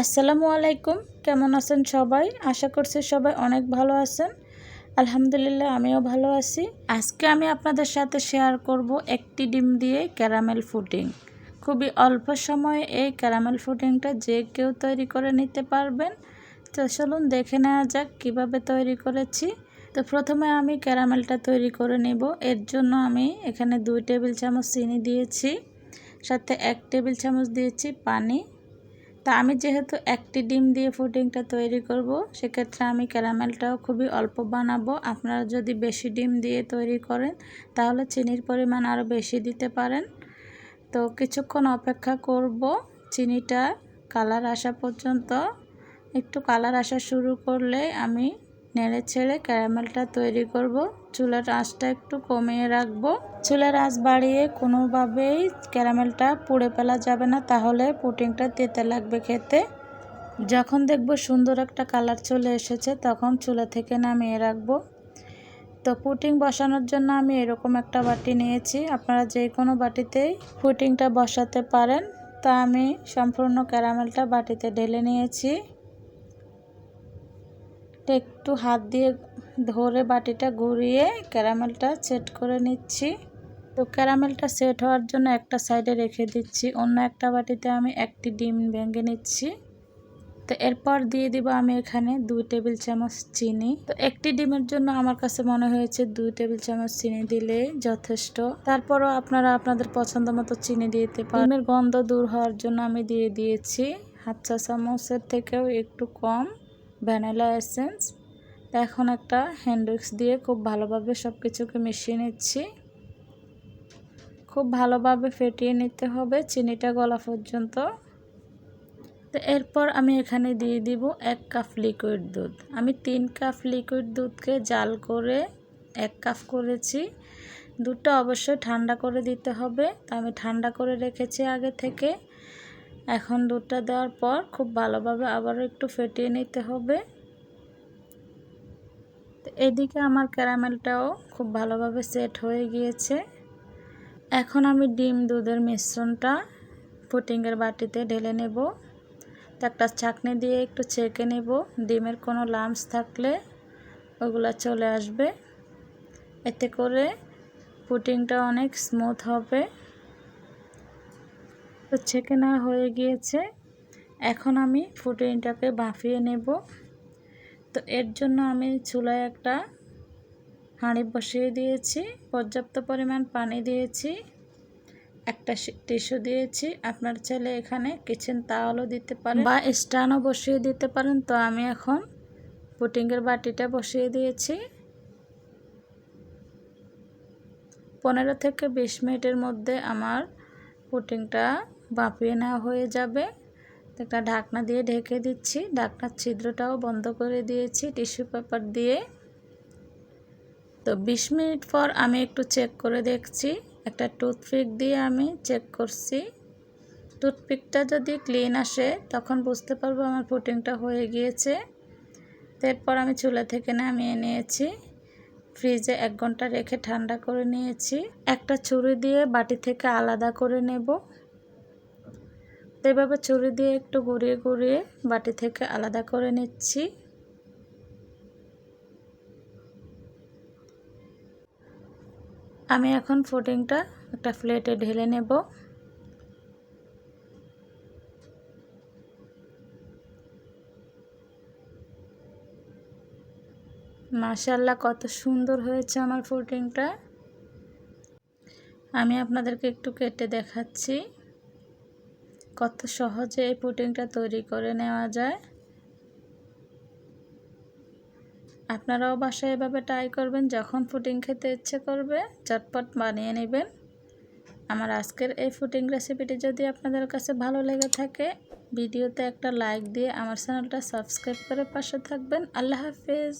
আসসালামু আলাইকুম। কেমন আছেন সবাই? আশা করছি সবাই অনেক ভালো আছেন। আলহামদুলিল্লাহ আমিও ভালো আছি। আজকে আমি আপনাদের সাথে শেয়ার করব একটি ডিম দিয়ে ক্যারামেল ফুডিং খুবই অল্প সময়ে এই ক্যারামেল ফুডিংটা যে কেউ তৈরি করে নিতে পারবেন। তো চলুন দেখে নেওয়া যাক কীভাবে তৈরি করেছি। তো প্রথমে আমি ক্যারামেলটা তৈরি করে নেব। এর জন্য আমি এখানে দুই টেবিল চামচ চিনি দিয়েছি। সাথে এক টেবিল চামচ দিয়েছি পানি। তা আমি যেহেতু একটি ডিম দিয়ে ফুডিংটা তৈরি করব, সেক্ষেত্রে আমি ক্যারামেলটাও খুবই অল্প বানাবো। আপনারা যদি বেশি ডিম দিয়ে তৈরি করেন, তাহলে চিনির পরিমাণ আরও বেশি দিতে পারেন। তো কিছুক্ষণ অপেক্ষা করব, চিনিটা কালার আসা পর্যন্ত। একটু কালার আসা শুরু করলে আমি নেড়ে ছেড়ে ক্যারামেলটা তৈরি করব। চুলার আঁচটা একটু কমিয়ে রাখব। চুলার আঁচ বাড়িয়ে কোনোভাবেই ক্যারামেলটা পুড়ে ফেলা যাবে না, তাহলে পুটিংটা তেতে লাগবে খেতে। যখন দেখব সুন্দর একটা কালার চলে এসেছে, তখন চুলা থেকে নামিয়ে রাখব। তো পুটিং বসানোর জন্য আমি এরকম একটা বাটি নিয়েছি। আপনারা যে কোনো বাটিতেই পুটিংটা বসাতে পারেন। তা আমি সম্পূর্ণ ক্যারামেলটা বাটিতে ঢেলে নিয়েছি। একটু হাত দিয়ে ধরে বাটিটা ঘুরিয়ে ক্যারামেলটা সেট করে নিচ্ছি। তো ক্যারামেলটা সেট হওয়ার জন্য একটা সাইডে রেখে দিচ্ছি। অন্য একটা বাটিতে আমি একটি ডিম ভেঙে নিচ্ছি। তো এরপর দিয়ে দিব আমি এখানে দুই টেবিল চামচ চিনি। তো একটি ডিমের জন্য আমার কাছে মনে হয়েছে দুই টেবিল চামচ চিনি দিলে যথেষ্ট। তারপরও আপনারা আপনাদের পছন্দ মতো চিনি দিতে পারেন ডিমের গন্ধ দূর হওয়ার জন্য আমি দিয়ে দিয়েছি। হাত চা চামচের থেকেও একটু কম। Vanilla essence. এখন একটা হ্যান্ড দিয়ে খুব ভালোভাবে সব কিছুকে মিশিয়ে নিচ্ছি। খুব ভালোভাবে ফেটিয়ে নিতে হবে চিনিটা গলা পর্যন্ত। তো এরপর আমি এখানে দিয়ে দিব এক কাপ লিকুইড দুধ। আমি তিন কাপ লিকুইড দুধকে জাল করে এক কাপ করেছি। দুধটা অবশ্যই ঠান্ডা করে দিতে হবে। তা আমি ঠান্ডা করে রেখেছি আগে থেকে। এখন দুধটা দেওয়ার পর খুব ভালোভাবে আবারও একটু ফেটিয়ে নিতে হবে। এদিকে আমার ক্যারামেলটাও খুব ভালোভাবে সেট হয়ে গিয়েছে। এখন আমি ডিম দুধের মিশ্রণটা পুটিংয়ের বাটিতে ঢেলে নেব। তো একটা চাকনি দিয়ে একটু ছেঁকে নেব। ডিমের কোনো লামস থাকলে ওগুলো চলে আসবে। এতে করে পুটিংটা অনেক স্মুথ হবে। তো ছেঁকে নেওয়া হয়ে গিয়েছে। এখন আমি ফুটিংটাকে বাফিয়ে নেব। তো এর জন্য আমি চুলায় একটা হাঁড়ি বসিয়ে দিয়েছি, পর্যাপ্ত পরিমাণ পানি দিয়েছি, একটা টিস্যু দিয়েছি। আপনার ছেলে এখানে কিচেন তাওয়ালও দিতে পারেন বা স্টানও বসিয়ে দিতে পারেন। তো আমি এখন পুটিংয়ের বাটিটা বসিয়ে দিয়েছি। পনেরো থেকে বিশ মিনিটের মধ্যে আমার পুটিংটা বাপিয়ে নেওয়া হয়ে যাবে। একটা ঢাকনা দিয়ে ঢেকে দিচ্ছি। ঢাকনার ছিদ্রটাও বন্ধ করে দিয়েছি টিস্যু পেপার দিয়ে। তো বিশ মিনিট পর আমি একটু চেক করে দেখছি। একটা টুথপিক দিয়ে আমি চেক করছি। টুথপিকটা যদি ক্লিন আসে, তখন বুঝতে পারব আমার পুটিংটা হয়ে গিয়েছে। এরপর আমি চুলা থেকে নামিয়ে নিয়েছি। ফ্রিজে এক ঘণ্টা রেখে ঠান্ডা করে নিয়েছি। একটা ছুরি দিয়ে বাটি থেকে আলাদা করে নেব। এভাবে ছুরি দিয়ে একটু ঘুরিয়ে ঘুরিয়ে বাটি থেকে আলাদা করে নিচ্ছি। আমি এখন ফুডিংটা একটা প্লেটে ঢেলে নেব। মাশাল্লাহ কত সুন্দর হয়েছে আমার ফুডিংটা আমি আপনাদেরকে একটু কেটে দেখাচ্ছি। কত সহজে এই পুডিংটা তৈরি করে নেওয়া যায়। আপনারাও বাসায় এভাবে ট্রাই করবেন, যখন ফুডিং খেতে ইচ্ছে করবে চটপট বানিয়ে নেবেন। আমার আজকের এই ফুটিং রেসিপিটি যদি আপনাদের কাছে ভালো লেগে থাকে, ভিডিওতে একটা লাইক দিয়ে আমার চ্যানেলটা সাবস্ক্রাইব করে পাশে থাকবেন। আল্লাহ হাফেজ।